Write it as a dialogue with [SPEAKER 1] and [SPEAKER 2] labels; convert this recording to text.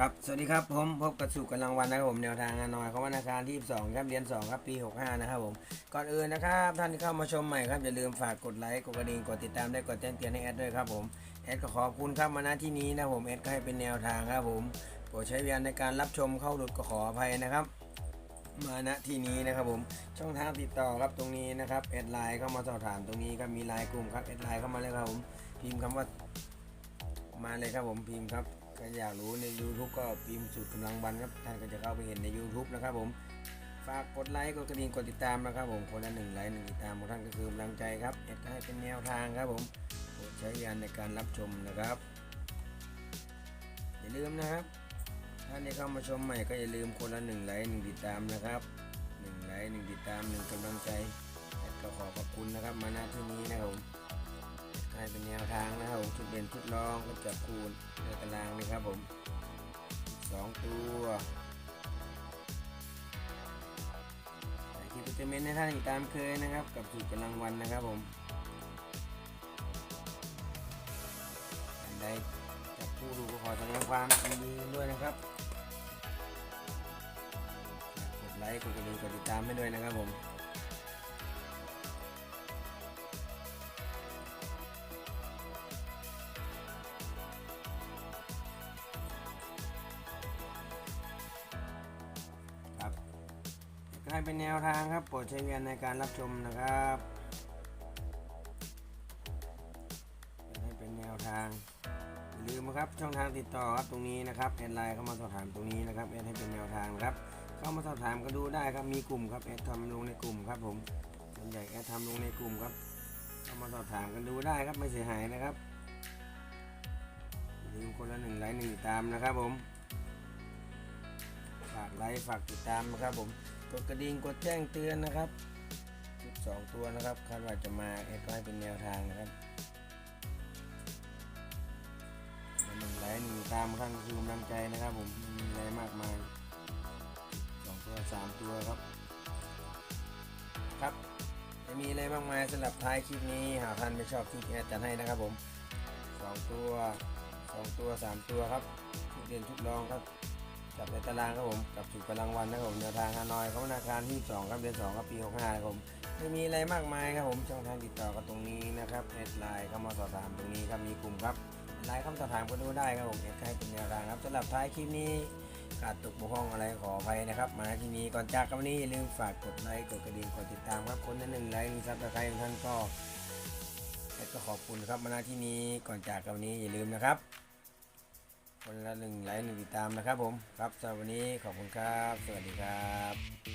[SPEAKER 1] ครับ สวัสดีครับ ผมพบกับสู่กันรางวัลนะครับผมแนวทางงานน้อยของวันอังคารที่2ครับเดือน2 ครับปี 65 นะครับผม ก่อนอื่นนะครับ ท่านที่เข้ามาชมใหม่ครับ อย่าลืมฝากกดไลค์ กดกระดิ่ง กดติดตามได้กดแจ้งเตือนให้แอดด้วยครับผม แอดก็ขอบคุณครับมาณที่นี้นะผมแอดก็ให้เป็นแนวทางครับผมโปรดใช้วิญญาณในการรับชมเข้าหลุดก็ขออภัยนะครับมาณที่นี้นะครับผมช่องทางติดต่อครับตรงนี้นะครับแอดไลน์เข้ามาสอบถามตรงนี้ครับมีไลน์กลุ่มครับแอดไลน์เข้ามาเลยครับผมพิมพ์คำว่ามาเลยครับผมพิมพ์ครับ ใครอยากรู้ใน YouTube ก็พิมพ์สูตรกำลังวันครับ ท่านก็จะเข้าไปเห็นใน YouTube นะครับผม ฝากกดไลค์ กดกระดิ่ง กดติดตามนะครับผม คนละหนึ่งไลค์หนึ่งติดตามของท่านก็คือกำลังใจครับแอดก็ให้เป็นแนวทางครับผมโปรดใช้ยานในการรับชมนะครับ อย่าลืมนะครับ ท่านที่เข้ามาชมใหม่ก็อย่าลืมคนละหนึ่งไลค์หนึ่งติดตามนะครับหนึ่งไลค์หนึ่งติดตามหนึ่งกำลังใจแอดก็ขอขอบคุณนะครับมาณที่นี้นะครับผม ให้เป็นแนวทางนะครับผมชุดเด่นชุดรองก็จับคูณในตารางนี่ครับผมสองตัวใส่ที่จะเมนให้ท่านอีกตามเคยนะครับ กับสูตรกำลังวันนะครับผมท่านใดจับคู่ดูก็ขอแสดงความยินดีด้วยนะครับกดไลค์กดกระดิ่งกดติดตามให้ด้วยนะครับผม ให้เป็นแนวทางครับ โปรดใช้วิญญาณในการรับชมนะครับให้เป็นแนวทางอย่าลืมนะครับช่องทางติดต่อครับตรงนี้นะครับแอดไลน์เข้ามาสอบถามตรงนี้นะครับแอดให้เป็นแนวทางนะครับ เข้ามาสอบถามก็ดูได้ครับมีกลุ่มครับแอดทำลงในกลุ่มครับผมส่วนใหญ่แอดทำลงในกลุ่มครับ เข้ามาสอบถามกันดูได้ครับไม่เสียหายนะครับลืมคนละหนึ่งไลค์หนึ่งติดตามนะครับผมฝากไลค์ฝากติดตามนะครับผม กดกระดิ่งกดแจ้งเตือนนะครับชุดสองตัวนะครับคาดว่าจะมาแอดก็ให้เป็นแนวทางนะครับหนึ่งไลค์หนึ่งตามข้างคือกำลังใจนะครับ ผมมีอะไรมากมายสองตัวสามตัวครับ ครับไม่มีอะไรมากมายสำหรับท้ายคลิปนี้หากท่านไม่ชอบที่แอดจัดให้นะครับผมสองตัวสองตัวสามตัวครับชุดเด่นชุดรองครับ จับในตารางครับผมกับสุดกำลังวันนะครับผมแนวทางฮานอยเขาธนาคารที่2ครับเดือน2ครับปี65ครับผมไม่มีอะไรมากมายครับผมช่องทางติดต่อกันตรงนี้นะครับแอดไลน์เข้ามาสอบถามตรงนี้ครับมีกลุ่มครับไลน์เข้ามาสอบถามก็ดูได้ครับผมแอดให้เป็นแนวทางครับสำหรับท้ายคลิปนี้ขาดตกบกพร่องอะไรขออภัยนะครับ มาที่นี้ก่อนจากกันวันนี้อย่าลืมฝากกดไลค์กดกระดิ่งกดติดตามครับคนละหนึ่งไลค์หนึ่งซับสไครต์ท่านก็แอดก็ขอบคุณครับมาที่นี้ก่อนจากกันวันนี้อย่าลืมนะครับ คนละหนึ่งไลค์หนึ่งติดตามนะครับผม ครับสำหรับวันนี้ขอบคุณครับ สวัสดีครับ